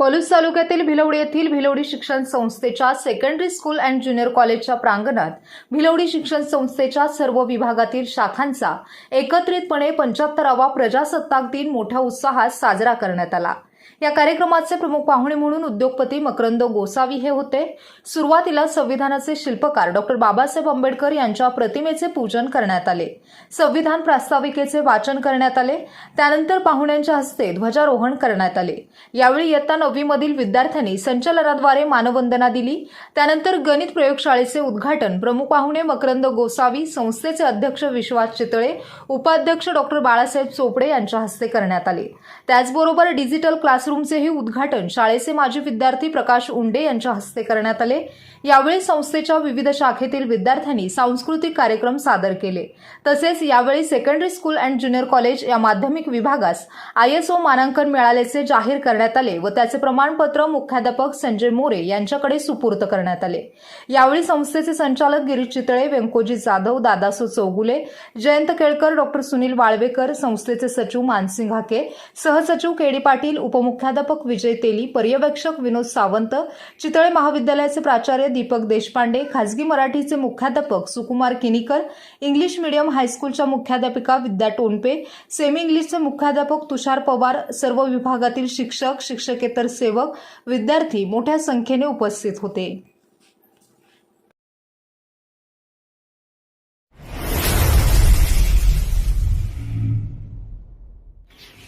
पलूस तालुक्यातील भिलवडी येथील भिलवडी शिक्षण संस्थेच्या सेकंडरी स्कूल अँड ज्युनियर कॉलेजच्या प्रांगणात भिलवडी शिक्षण संस्थेच्या सर्व विभागातील शाखांचा एकत्रितपणे पंच्याहत्तरावा प्रजासत्ताक दिन मोठ्या उत्साहात साजरा करण्यात आला. या कार्यक्रमाचे प्रमुख पाहुणे म्हणून उद्योगपती मकरंद गोसावी हे होते. सुरुवातीला संविधानाचे शिल्पकार डॉक्टर बाबासाहेब आंबेडकर यांच्या प्रतिमेचे पूजन करण्यात आले. संविधान प्रास्ताविकेचे वाचन करण्यात आले. त्यानंतर पाहुण्यांच्या हस्ते ध्वजारोहण करण्यात आले. यावेळी इयत्ता नववीमधील विद्यार्थ्यांनी संचलनाद्वारे मानवंदना दिली. त्यानंतर गणित प्रयोगशाळेचे उद्घाटन प्रमुख पाहुणे मकरंद गोसावी संस्थेचे अध्यक्ष विश्वास चितळे उपाध्यक्ष डॉक्टर बाळासाहेब चोपडे यांच्या हस्ते करण्यात आले. त्याचबरोबर डिजिटल क्लास क्लासरूमचेही उद्घाटन शाळेचे माजी विद्यार्थी प्रकाश उंडे यांच्या हस्ते करण्यात आले. यावेळी संस्थेच्या विविध शाखेतील विद्यार्थ्यांनी सांस्कृतिक कार्यक्रम सादर केले. तसेच यावेळी secondary school and junior college या माध्यमिक विभागास आयएसओ मानांकन मिळाल्याचे जाहीर करण्यात आले व त्याचे प्रमाणपत्र मुख्याध्यापक संजय मोरे यांच्याकडे सुपूर्त करण्यात आले. यावेळी संस्थेचे संचालक गिरीश चितळे व्यंकोजी जाधव दादासो चौगुले जयंत केळकर डॉक्टर सुनील वाळवेकर संस्थेचे सचिव मानसिंग हाके सहसचिव केडी पाटील उपमुख्याध्यापक विजय तेली पर्यवेक्षक विनोद सावंत चितळे महाविद्यालयाचे प्राचार्य दीपक देशपांडे खासगी मराठीचे मुख्याध्यापक सुकुमार किनीकर इंग्लिश मीडियम हायस्कूलच्या मुख्याध्यापिका विद्या टोनपे सेमी इंग्लिशचे मुख्याध्यापक तुषार पवार सर्व विभागातील शिक्षक शिक्षकेतर सेवक विद्यार्थी मोठ्या संख्येने उपस्थित होते.